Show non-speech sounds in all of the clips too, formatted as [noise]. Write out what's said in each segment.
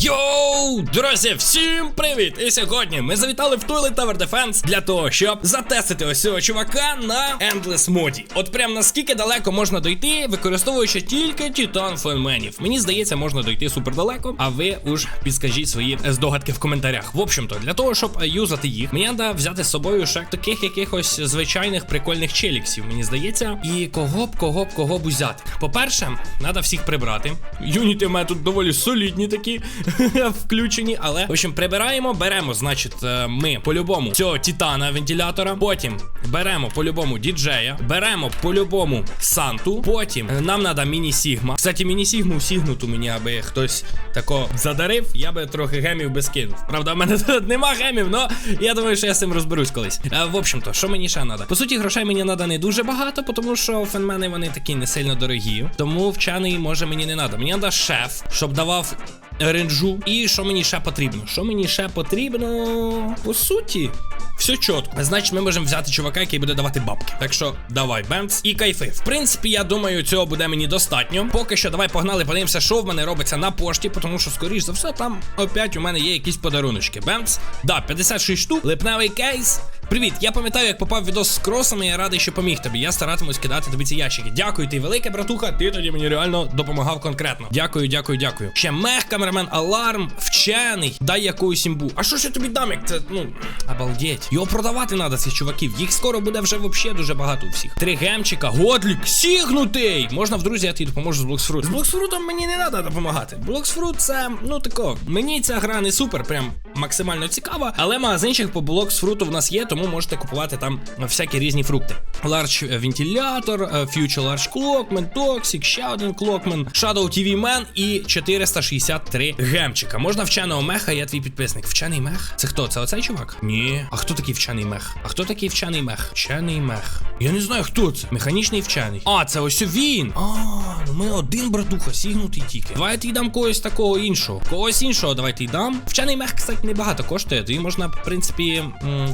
Йоу, друзі, всім привіт! І сьогодні ми завітали в Toilet Tower Defense для того, щоб затестити ось цього чувака на Endless моді. От прям наскільки далеко можна дойти, використовуючи тільки Титан фенменів. Мені здається, можна дойти супер далеко, а ви уж підскажіть свої здогадки в коментарях. В общем-то, для того, щоб юзати їх, мені треба взяти з собою ще таких якихось звичайних прикольних челіксів, мені здається. І кого б, кого б, кого б узяти. По-перше, треба всіх прибрати. Юніти в мене тут доволі солідні такі [laughs] включені, але в общем, прибираємо, беремо, значить, е, ми по-любому цього титана вентилятора. Потім беремо по-любому діджея, беремо по-любому Санту. Потім е, нам треба міні-сігма. Кстати, міні-сігму сігнуту мені, аби хтось тако задарив, я би трохи гемів би скинув. Правда, в мене [laughs] тут нема гемів, але я думаю, що я з цим розберусь колись. Е, В общем-то, що мені ще треба? По суті, грошей мені треба не дуже багато, тому що фенмени вони такі не сильно дорогі. Тому вчений може мені не треба. Мені треба шеф, щоб давав ренджу. І що мені ще потрібно? Що мені ще потрібно? По суті. Все чітко. Значить, ми можемо взяти чувака, який буде давати бабки. Так що давай, бемц і кайфи. В принципі, я думаю, цього буде мені достатньо. Поки що, давай погнали, подивимося, що в мене робиться на пошті, тому що, скоріш за все, там опять у мене є якісь подаруночки. Бемц. Да, 56 штук, липневий кейс. Привіт, я пам'ятаю, як попав відос з кросами, я радий, що поміг тобі. Я старатимусь кидати тобі ці ящики. Дякую, ти велике, братуха. Ти тоді мені реально допомагав конкретно. Дякую, дякую, дякую. Ще мех, камерамен, аларм, вчений. Дай якусь імбу. А що ж я тобі дам, як це, ну, обалдеть. Його продавати треба, цих чуваків. Їх скоро буде вже взагалі дуже багато у всіх. Три гемчика, годлік, сігнутий. Можна в друзі, я тобі допоможу з блоксфрут. З блоксфрутом мені не треба допомагати. Блоксфрут це, ну тако. Мені ця гра не супер, прям максимально цікава. Але магазинчик по блоксфруту в нас є, тому можете купувати там всякі різні фрукти. Large вентилятор, е, Future Large Clockman, Toxic, ще Clockman, Shadow TV Man і 463 гемчика. Можна вченого меха, я твій підписник. Вчений мех? Це хто? Це оцей чувак? Ні. А хто такий вчений мех? А хто такий вчений мех? Вчений мех. Я не знаю, хто це. Механічний вчений. А, це ось він. А, ну ми один братуха, сігнутий тільки. Давайте й дам когось такого іншого. Когось іншого давайте й дам. Вчений мех, кстати, небагато коштує. Тоді можна, в принципі,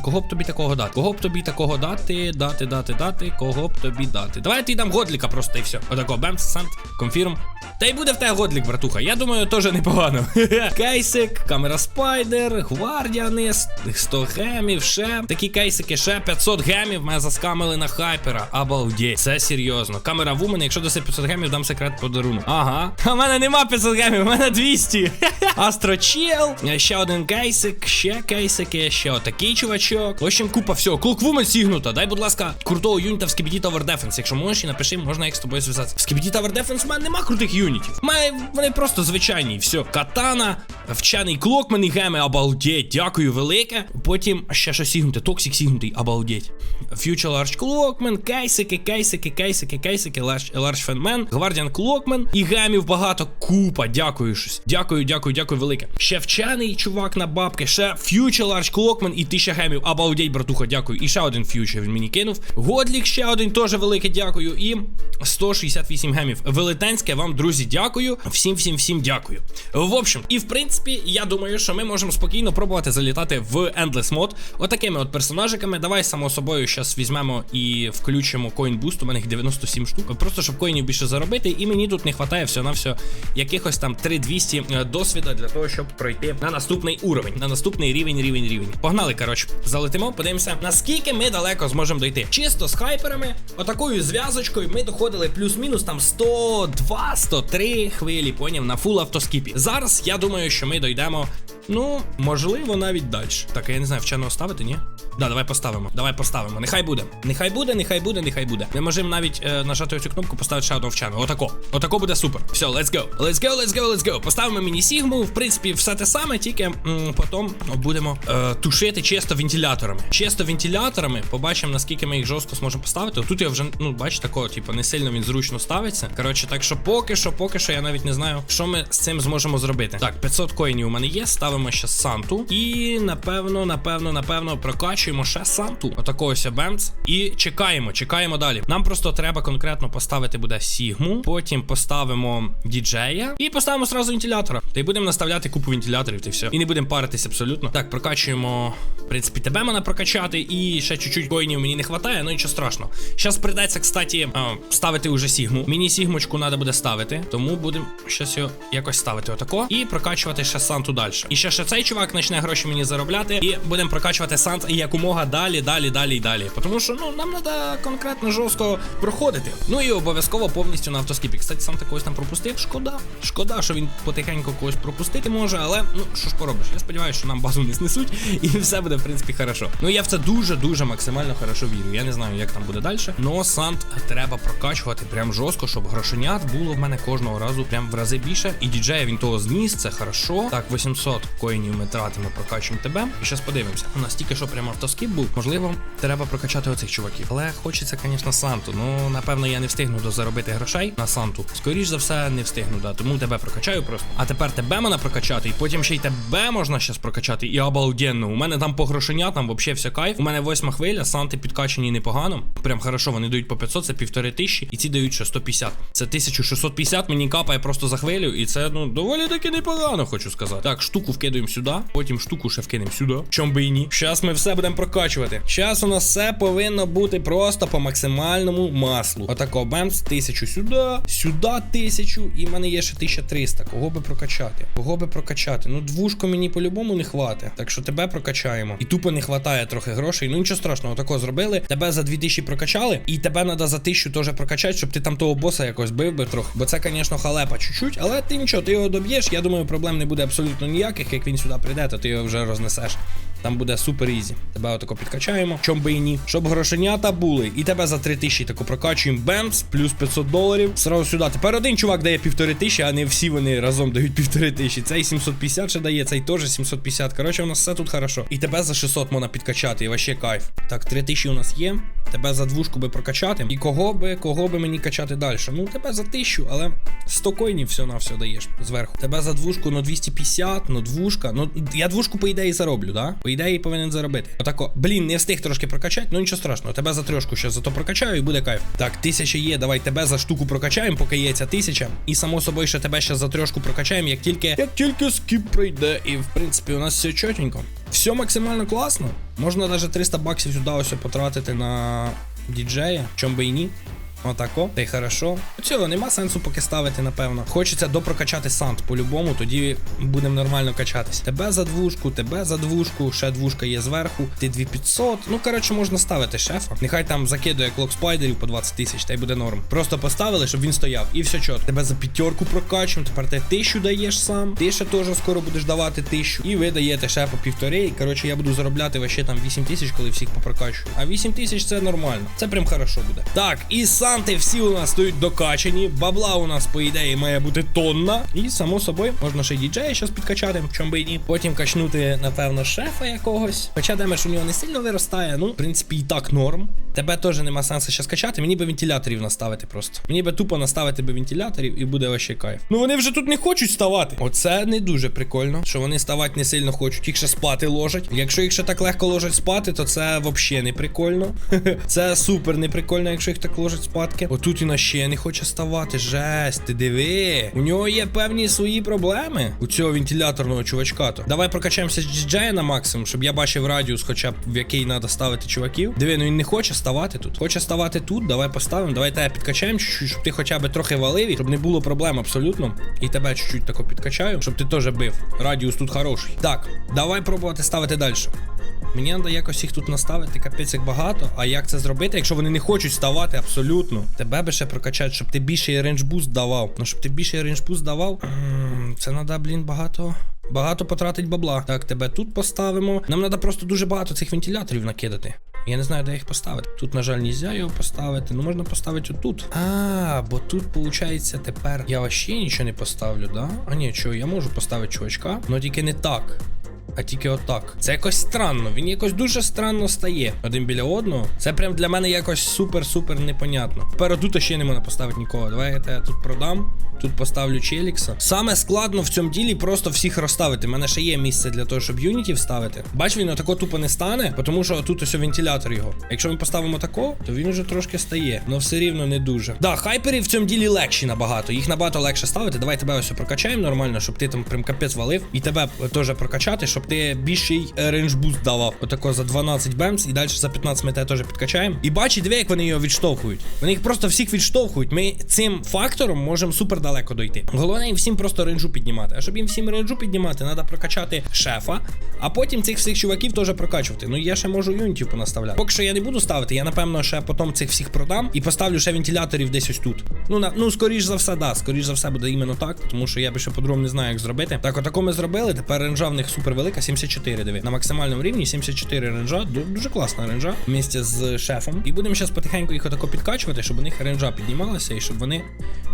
кого б тобі такого дати? Кого б тобі такого дати, дати, дати, дати, кого б тобі дати. Давайте й дам годліка просто і все. Отако, бемс, сант, конфірм. Та й буде в тебе годлік, братуха. Я думаю, теж непогано. [laughs] Кейсик, камера спайдер, гвардіанист, 100 гемів, ще. Такі кейсики, ще 500 гемів мене заскамили на хайпера. Обалдеть. Це серйозно. Камера вумен, якщо даси 500 гемів, дам секрет подарунок. Ага. А в мене нема 500 гемів, у мене 200. [laughs] Астрочел, ще один кейсик, ще кейсики, ще отакий чувачок. В купа всього. Клоквумен сігнута. Дай, будь ласка, крутого юніта в Skibidi Tower Defense. Якщо можеш і напиши, можна як з тобою зв'язатися. В Skibidi Tower Defense в мене нема крутих юнітів. Мене вони просто звичайні. Все. Катана, вчений клокмен і геми, обалдеть. Дякую велике. Потім ще щось сігнути. Токсик сігнутий, обалдеть. Future Large Clockman, кейсики, кейсики, кейсики, кейсики, Large, Large Fanman, Guardian Clockman і гемів багато. Купа. Дякую щось. Дякую, дякую, дякую велике. Ще вчений чувак на бабки, ще Future Large Clockman і 1000 гемів. Обалдеть, братуха, дякую. І ще один Future він мені кинув. Годлік ще один теж велике дякую. І 168 гемів. Велетенське вам, друзі, дякую. Всім, всім, всім дякую. В общем, і в принципі, я думаю, що ми можемо спокійно пробувати залітати в Endless Mod. Отакими от персонажиками. Давай, само собою, зараз візьмемо і включимо Boost. У мене їх 97 штук. Просто щоб коїнів більше заробити. І мені тут не вистачає все на все якихось там 3200 е, досвіда для того, щоб пройти на наступний уровень, на наступний рівень, рівень, рівень. Погнали, коротше, залетимо, подивимося, наскільки ми далеко зможемо дойти. Чисто з хайперами, отакою зв'язочкою ми доходили плюс-мінус там 102, 103 хвилі, понів на фул автоскіпі. Зараз я думаю, що ми дойдемо. Ну, можливо, навіть далі. Так, я не знаю, вченого ставити, ні? Да, давай поставимо. Давай поставимо. Нехай буде. Нехай буде, нехай буде, нехай буде. Ми можемо навіть е, нажати цю кнопку, поставити ще одного вченого. Отако. Отако буде супер. Все, let's go. Let's go, let's go, let's go. Поставимо міні-сігму. В принципі, все те саме, тільки потім будемо е, тушити чисто вентиляторами. Чисто вентиляторами. Побачимо, наскільки ми їх жорстко зможемо поставити. Тут я вже, ну, бачите, такого, типу, не сильно він зручно ставиться. Коротше, так що поки що, поки що, я навіть не знаю, що ми з цим зможемо зробити. Так, 500 коїнів у мене є. Ставимо ставимо ще Санту. І напевно, напевно, напевно, прокачуємо ще Санту. Отакого ось. І чекаємо, чекаємо далі. Нам просто треба конкретно поставити буде Сігму. Потім поставимо діджея і поставимо сразу вентилятора. Та й будемо наставляти купу вентиляторів, та все. І не будемо паритись абсолютно. Так, прокачуємо. В принципі, тебе мене прокачати, і ще чуть-чуть коїнів мені не вистачає, ну нічого страшного. Зараз прийдеться, кстати, ставити уже Сігму. Мені Сігмочку треба буде ставити, тому будемо щось його якось ставити отако. І прокачувати ще Санту далі. І ще ще цей чувак почне гроші мені заробляти. І будемо прокачувати Сант якомога далі, далі, далі і далі. Тому що ну нам треба конкретно жорстко проходити. Ну і обов'язково повністю на автоскіпі. Кстати, Санта когось там пропустив. Шкода. Шкода, що він потихеньку когось пропустити може, але ну що ж поробиш. Я сподіваюся, що нам базу не знесуть, [laughs] і все буде в принципі хорошо. Ну я в це дуже дуже максимально хорошо вірю. Я не знаю, як там буде далі. Но Сант треба прокачувати прям жорстко, щоб грошенят було в мене кожного разу прям в рази більше. І діджея він того зніс, це хорошо. Так, 800 коїнів ми тратимо, прокачуємо тебе. І зараз подивимося. У нас тільки що прямо автоскіп був. Можливо, треба прокачати оцих чуваків. Але хочеться, звісно, Санту. Ну напевно, я не встигну дозаробити грошей на Санту. Скоріш за все, не встигну, да. Тому тебе прокачаю просто. А тепер тебе можна прокачати, і потім ще й тебе можна щас прокачати. І обалденно. У мене там по грошенятам взагалі все кайф. У мене восьма хвиля, Санти підкачані непогано. Прям хорошо, вони дають по 500, це півтори тисячі, і ці дають ще 150. Це 1650 мені капає просто за хвилю, і це ну доволі таки непогано, хочу сказати. Так, штуку вкидуємо сюди, потім штуку ще вкинемо сюди. Чом би і ні. Зараз ми все будемо прокачувати. Зараз у нас все повинно бути просто по максимальному маслу. Отако бемс, тисячу сюди, сюди тисячу, і в мене є ще 1300. Кого би прокачати? Кого би прокачати? Ну, двушку мені по-любому не хватить. Так що тебе прокачаємо. І тупо не хватає трохи грошей. Ну нічого страшного, тако зробили. Тебе за 2000 прокачали, і тебе треба за 1000 теж прокачати, щоб ти там того боса якось бив би трохи. Бо це, звісно, халепа чуть-чуть, але ти нічого, ти його доб'єш. Я думаю, проблем не буде абсолютно ніяких. Як він сюди прийде, то ти його вже рознесеш. Там буде супер ізі. Тебе отако підкачаємо. Чом би і ні. Щоб грошенята були. І тебе за 3000 тако прокачуємо. Бемс, плюс 500 доларів. Сразу сюди. Тепер один чувак дає півтори тисячі, а не всі вони разом дають півтори тисячі. Цей 750 ще дає, цей теж 750. Коротше, у нас все тут хорошо. І тебе за 600 можна підкачати. І вообще кайф. Так, 3000 у нас є. Тебе за двушку би прокачати. І кого би, кого би мені качати далі? Ну, тебе за 1000, але 100 коїнів все на все даєш зверху. Тебе за двушку, ну 250, ну двушка. Ну я двушку, по ідеї, зароблю, да? По ідеї повинен заробити. Отако, блін, не встиг трошки прокачати, ну нічого страшного. Тебе за трьошку ще зато прокачаю і буде кайф. Так, тисяча є, давай тебе за штуку прокачаємо, поки є ця тисяча. І само собою ще тебе ще за трьошку прокачаємо, як тільки як тільки скіп пройде. І в принципі у нас все чотенько. Все максимально класно. Можна навіть 300 баксів сюди ось потратити на діджея, чом би і ні. Отако, та й хорошо. Цього нема сенсу поки ставити, напевно. Хочеться допрокачати сант по-любому, тоді будемо нормально качатись. Тебе за двушку, тебе за двушку, ще двушка є зверху, ти 2500. Ну, коротше, можна ставити шефа. Нехай там закидує клок спайдерів по 20 тисяч, та й буде норм. Просто поставили, щоб він стояв. І все чітко. Тебе за п'ятерку прокачуємо, тепер ти тисячу даєш сам. Ти ще теж скоро будеш давати тисячу. І ви даєте ще по півтори. Коротше, я буду заробляти вообще там 8 тисяч, коли всіх попрокачую. А 8 тисяч це нормально. Це прям хорошо буде. Так, і санти всі у нас стоять докачані. Бабла у нас, по ідеї, має бути тонна. І само собою можна ще й діджея щас підкачати, в чому би і ні. Потім качнути, напевно, шефа якогось. Хоча демеш у нього не сильно виростає. Ну, в принципі, і так норм. Тебе теж нема сенсу щас качати. Мені би вентиляторів наставити просто. Мені би тупо наставити би вентиляторів і буде вообще кайф. Ну вони вже тут не хочуть ставати. Оце не дуже прикольно, що вони ставати не сильно хочуть. Їх ще спати ложать. Якщо їх ще так легко ложать спати, то це взагалі не прикольно. [laughs] це супер не прикольно, якщо їх так ложать спадки. Отут він ще не хоче ставати. Жесть, ти диви. У нього є певні свої проблеми. У цього вентиляторного чувачка. то Давай прокачаємося з діджея на максимум, щоб я бачив радіус, хоча б в який треба ставити чуваків. Диви, ну він не хоче ставати тут. Хоче ставати тут. Давай поставимо. Давай тебе підкачаємо чуть-чуть, щоб ти хоча б трохи валив, щоб не було проблем абсолютно. І тебе чуть-чуть тако підкачаю, щоб ти теж бив. Радіус тут хороший. Так, давай пробувати ставити далі. Мені треба якось їх тут наставити, капець як багато. А як це зробити, якщо вони не хочуть ставати абсолютно? Тебе би ще прокачати, щоб ти більший рейндж-буст давав. Ну, щоб ти більший рейндж-буст давав. Це треба, блін, багато. Багато потратить бабла. Так, тебе тут поставимо. Нам треба просто дуже багато цих вентиляторів накидати. Я не знаю, де їх поставити. Тут, на жаль, нельзя його поставити. Ну можна поставити отут. А, бо тут, виходить, тепер я вообще нічого не поставлю, да? А ні, що, я можу поставити чувачка, але тільки не так. А тільки отак. Це якось странно. Він якось дуже странно стає один біля одного. Це прям для мене якось супер-супер непонятно. Тепер тут ще не можна поставити нікого. Давай я тебе тут продам. Тут поставлю Челікса. Саме складно в цьому ділі просто всіх розставити. У мене ще є місце для того, щоб юнітів вставити. Бач, він отако тупо не стане, тому що тут ось вентилятор його. Якщо ми поставимо тако, то він вже трошки стає. але все рівно не дуже. Да, хайперів в цьому ділі легші набагато. Їх набагато легше ставити. Давай тебе ось прокачаємо нормально, щоб ти там прям капець валив. І тебе теж прокачати, щоб ти більший рейндж буст давав. Отако за 12 бемс, і далі за 15 ми тебе теж підкачаємо. І бачи, диви, як вони його відштовхують. Вони їх просто всіх відштовхують. Ми цим фактором можемо супер далеко дойти. Головне їм всім просто рейнджу піднімати. А щоб їм всім рейнджу піднімати, треба прокачати шефа, а потім цих всіх чуваків теж прокачувати. Ну я ще можу юнітів понаставляти. Поки що я не буду ставити, я напевно ще потім цих всіх продам і поставлю ще вентиляторів десь ось тут. Ну на ну скоріш за все, да. Скоріш за все буде іменно так, тому що я більше по-другому не знаю, як зробити. Так, отако ми зробили. Тепер ренжа в них супер велика, 74, диви. На максимальному рівні 74 ренжа. Ду- Дуже класна ренжа вместе з шефом. І будемо зараз потихеньку їх отако підкачувати, щоб у них ренжа піднімалася і щоб вони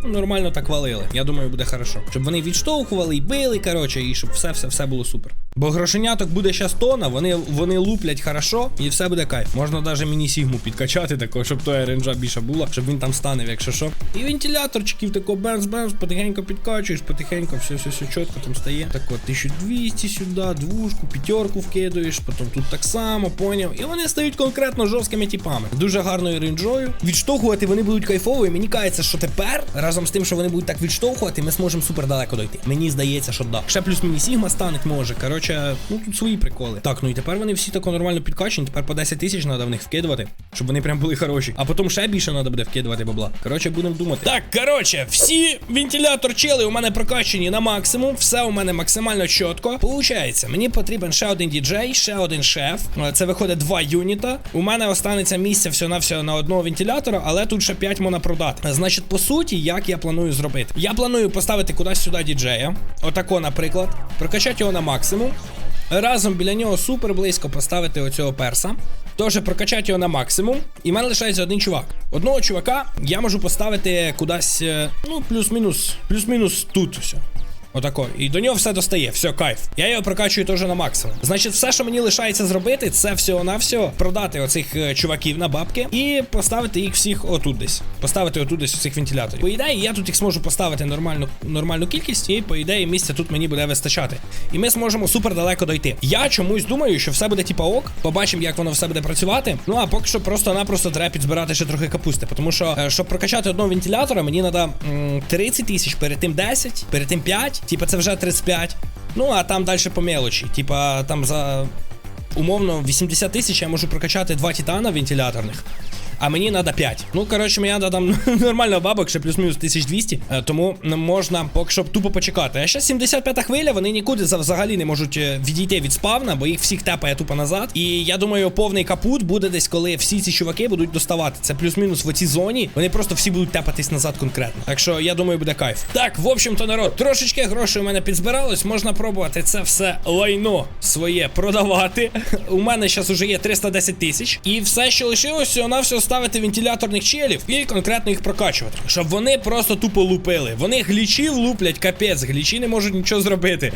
ну, нормально так валили. Я думаю, буде хорошо. Щоб вони відштовхували і били, коротше, і щоб все, все, все було супер. Бо грошеняток буде щас тона, вони, вони луплять хорошо, і все буде кайф. Можна навіть міні-сігму підкачати, тако, щоб той ренжа більше була, щоб він там станив, якщо що. І вентиляторчиків тако бенз-бенз, потихеньку підкачуєш, потихеньку все, все, все чітко там стає. Так от 1200 сюди, двушку, п'ятерку вкидуєш, потім тут так само, поняв. І вони стають конкретно жорсткими типами. Дуже гарною рейнджою. Відштовхувати вони будуть кайфово, і мені кажеться, що тепер, разом з тим, що вони будуть так відштовхувати, ми зможемо супер далеко дойти. Мені здається, що да. Ще плюс міні-сігма станеть може. Коротше, ну тут свої приколи. Так, ну і тепер вони всі тако нормально підкачені. Тепер по 10 тисяч треба в них вкидувати, щоб вони прям були хороші. А потім ще більше треба буде вкидувати бабла. Коротше, будемо думати. Так, коротше, всі вентилятор чели у мене прокачені на максимум. Все у мене максимально чітко. Получається, мені потрібен ще один діджей, ще один шеф. Е, Це виходить два юніта. У мене останеться місце все на все на одного вентилятора, але тут ще 5 можна продати. Значить, по суті, як я планую зробити? Я планую поставити кудись сюди діджея. Отако, наприклад, прокачати його на максимум. Разом біля нього супер близько поставити оцього перса. Тож прокачати його на максимум. І в мене лишається один чувак. Одного чувака я можу поставити кудись, е, ну, плюс-мінус, плюс-мінус тут все. Отако. І до нього все достає, все, кайф. Я його прокачую теж на максимум. Значить, все, що мені лишається зробити, це всього на всього продати оцих е, чуваків на бабки і поставити їх всіх отут десь. Поставити отут десь цих вентиляторів. По ідеї, я тут їх зможу поставити нормальну нормальну кількість, і по ідеї місця тут мені буде вистачати. І ми зможемо супер далеко дойти. Я чомусь думаю, що все буде типа ок. Побачимо, як воно все буде працювати. Ну а поки що просто-напросто треба підзбирати ще трохи капусти. Тому що, е, щоб прокачати одного вентилятора, мені треба 30 тисяч, перед тим 10, перед тим 5. Типа це вже 35. Ну а там далі по мелочі. Типа там за умовно 80 тисяч я можу прокачати два титана вентиляторних. А мені треба 5. Ну, коротше, мені треба там [laughs] нормально бабок, ще плюс-мінус 1200. е, Тому можна поки що тупо почекати. А ще 75-та хвиля, вони нікуди взагалі не можуть е, відійти від спавна, бо їх всіх тепає тупо назад. І я думаю, повний капут буде десь, коли всі ці чуваки будуть доставати. Це плюс-мінус в цій зоні. Вони просто всі будуть тепатись назад конкретно. Так що я думаю, буде кайф. Так, в общем-то, народ, трошечки грошей у мене підзбиралось. Можна пробувати це все лайно своє продавати. [laughs] У мене зараз уже є 310 тисяч. І все, що лишилось, всього на все ставити вентиляторних челів і конкретно їх прокачувати. Щоб вони просто тупо лупили. Вони глічів луплять, капець, глічі не можуть нічого зробити.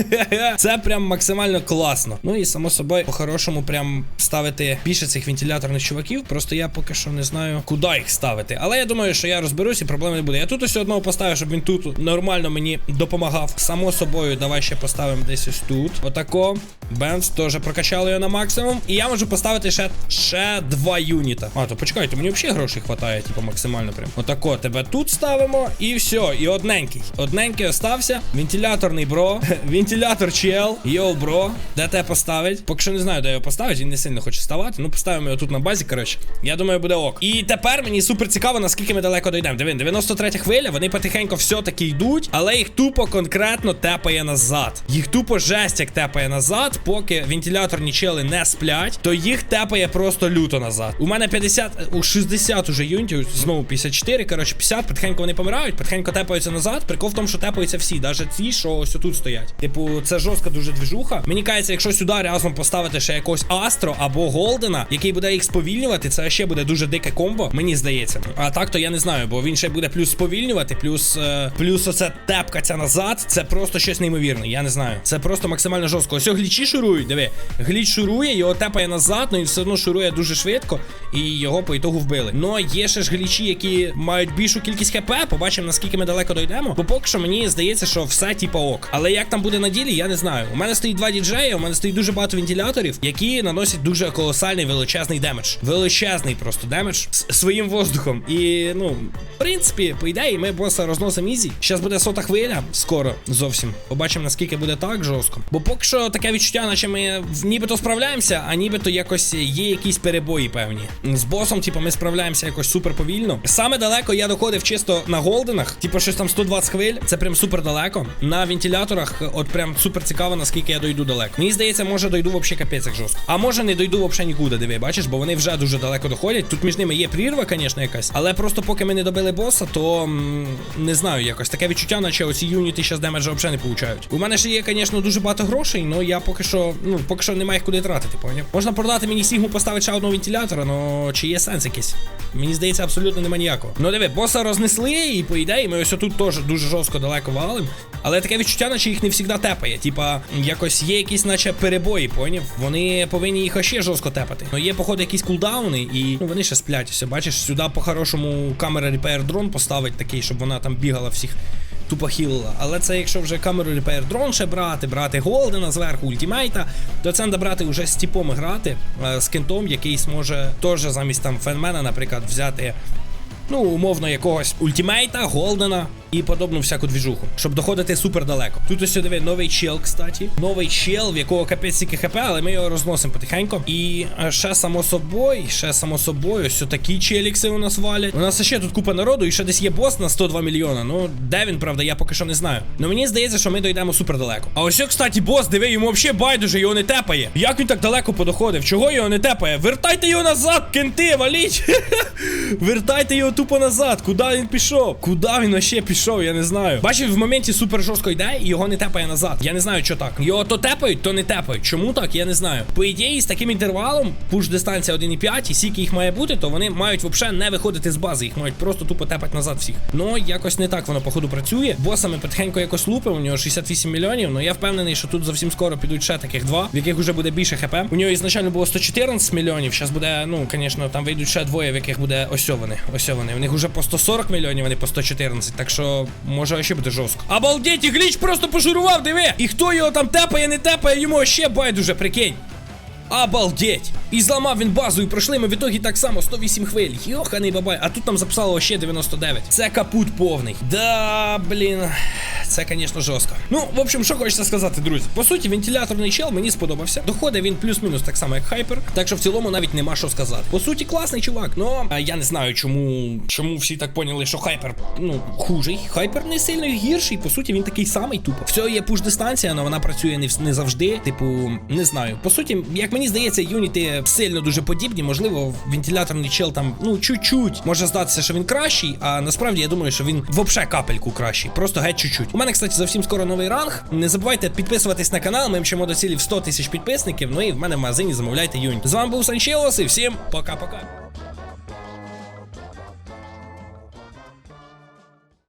[laughs] Це прям максимально класно. Ну і само собою, по-хорошому, прям ставити більше цих вентиляторних чуваків. Просто я поки що не знаю, куди їх ставити. Але я думаю, що я розберусь і проблем не буде. Я тут ось одного поставив, щоб він тут нормально мені допомагав. Само собою, давай ще поставимо десь ось тут. Отако. Бенц теж прокачали його на максимум. І я можу поставити ще, ще два юніта. А, то почекайте, мені взагалі грошей хватає, типу, максимально прям. Отако, тебе тут ставимо, і все. І одненький. Одненький остався. Вентиляторний бро. [laughs] Вентилятор чел. Йоу, бро. Де тебе поставить? Поки що не знаю, де його поставить, він не сильно хоче ставати. Ну, поставимо його тут на базі, коротше. Я думаю, буде ок. І тепер мені супер цікаво, наскільки ми далеко дійдемо. Диви, 93 хвиля, вони потихеньку все-таки йдуть, але їх тупо конкретно тепає назад. Їх тупо жесть як тепає назад, поки вентиляторні чели не сплять, то їх тепає просто люто назад. У мене 50, у 60 уже юнітів, знову 54, коротше, 50, потихеньку вони помирають, потихеньку тепаються назад. Прикол в тому, що тепаються всі, навіть ті, що ось тут стоять. Типу, це жорстка дуже двіжуха. Мені кажеться, якщо сюди разом поставити ще якогось Астро або Голдена, який буде їх сповільнювати, це ще буде дуже дике комбо, мені здається. А так то я не знаю, бо він ще буде плюс сповільнювати, плюс е, плюс оце тепкаться назад. Це просто щось неймовірне. Я не знаю. Це просто максимально жорстко. Ось глічі шурують, диви. Гліч шурує, його тепає назад, ну і все одно шурує дуже швидко, і його по ітогу вбили. Ну є ще ж глічі, які мають більшу кількість хп. Побачимо, наскільки ми далеко дійдемо. Бо поки що мені здається, що все типа ок. Але як там буде на ділі, я не знаю. У мене стоїть два діджеї, у мене стоїть дуже багато вентиляторів, які наносять дуже колосальний величезний демедж. Величезний просто демедж с- своїм воздухом. І ну, в принципі, по ідеї, ми боса розносимо ізі. Зараз буде сота хвиля, скоро зовсім. Побачимо, наскільки буде так жорстко. Бо поки що таке відчуття, наче ми нібито справляємося, а нібито якось є якісь перебої певні. З босом, типу, ми справляємося якось супер повільно. Саме далеко я доходив чисто на голденах, типу щось там 120 хвиль. Це прям супер далеко. На вентиляторах, от прям супер цікаво, наскільки я дойду далеко. Мені здається, може дойду вообще капець як жорстко. А може не дойду вообще нікуди, диви, бачиш, бо вони вже дуже далеко доходять. Тут між ними є прірва, звісно, якась. Але просто поки ми не добили боса, то м, не знаю, якось таке відчуття, наче оці юніти зараз демеджа взагалі не получають. У мене ще є, звісно, дуже багато грошей, але я поки що, ну, поки що немає їх куди тратити, поняв? Можна продати мені сігму, поставити ще одного вентилятора, але чи є сенс якийсь? Мені здається, абсолютно нема ніякого. Ну диви, боса рознесли, і по ідеї ми ось тут теж дуже жорстко далеко валим. Але таке відчуття, наче їх не завжди тепає. Типа, якось є якісь, наче перебої, поняв? Вони повинні їх ще жорстко тепати. Ну є, походу, якісь кулдауни, і ну вони ще сплять. Все, бачиш, сюди по-хорошому камера Repair дрон поставить такий, щоб вона там бігала всіх. Тупо хілила. Але це якщо вже камеру Repair дрон ще брати, брати Голдена зверху, ультимейта, то це треба брати вже з типом грати, е, з кентом, який зможе теж замість там фенмена, наприклад, взяти. Ну, умовно, якогось ультимейта, голдена і подобну всяку двіжуху, щоб доходити супер далеко. Тут ось диви новий чел, кстати. Новий чел, в якого капець тільки хп, але ми його розносимо потихеньку. І е, ще само собою, ще само собою, ось такі челікси у нас валять. У нас ще тут купа народу, і ще десь є бос на 102 мільйона. Ну, де він, правда, я поки що не знаю. Ну мені здається, що ми дійдемо супер далеко. А ось, кстати, бос, диви, йому взагалі байдуже, його не тепає. Як він так далеко подоходив? Чого його не тепає? Вертайте його назад, кенти, валіть! [laughs] Вертайте його тупо назад. Куди він пішов? Куди він ще пішов? Я не знаю. Бачив, в моменті супер жорстко йде і його не тепає назад. Я не знаю, що так. Його то тепають, то не тепають. Чому так? Я не знаю. По ідеї, з таким інтервалом, пуш дистанція 1,5, і скільки їх має бути, то вони мають взагалі не виходити з бази. Їх мають просто тупо тепати назад всіх. Ну якось не так воно, походу, працює. Босами потихеньку якось лупив, у нього 68 мільйонів. Ну я впевнений, що тут зовсім скоро підуть ще таких два, в яких вже буде більше хп. У нього ізначально було 114 мільйонів. Зараз буде, ну, звісно, там вийдуть ще двоє, в яких буде ось вони. Ось вони. В них вже по 140 мільйонів, вони по 114. Так що може ще буде жорстко. Обалдеть, і гліч просто пошурував, диви! І хто його там тепає, не тепає, йому ще байдуже, прикинь. Обалдеть! І зламав він базу, і пройшли ми в ітогі так само 108 хвиль. Йоханий бабай, а тут нам записало ще 99. Це капут повний. Да, блін. Це, звісно, жорстко. Ну, в общем, що хочеться сказати, друзі. По суті, вентиляторний чел мені сподобався. Доходить він плюс-мінус так само, як хайпер. Так що в цілому навіть нема що сказати. По суті, класний чувак. Ну а я не знаю, чому чому всі так поняли, що хайпер ну хужий. Хайпер не сильно гірший. По суті, він такий самий тупо. Всього є пуш дистанція, але вона працює не, не завжди. Типу, не знаю. По суті, як мені здається, юніти сильно дуже подібні. Можливо, вентиляторний чел там, ну, чуть-чуть може здатися, що він кращий, а насправді я думаю, що він взагалі капельку кращий. Просто геть чуть-чуть. У мене, кстати, зовсім скоро новий ранг. Не забувайте підписуватись на канал. Ми мчимо до цілі в 100 тисяч підписників. Ну і в мене в магазині замовляйте юніт. З вами був Санчелос і всім пока-пока.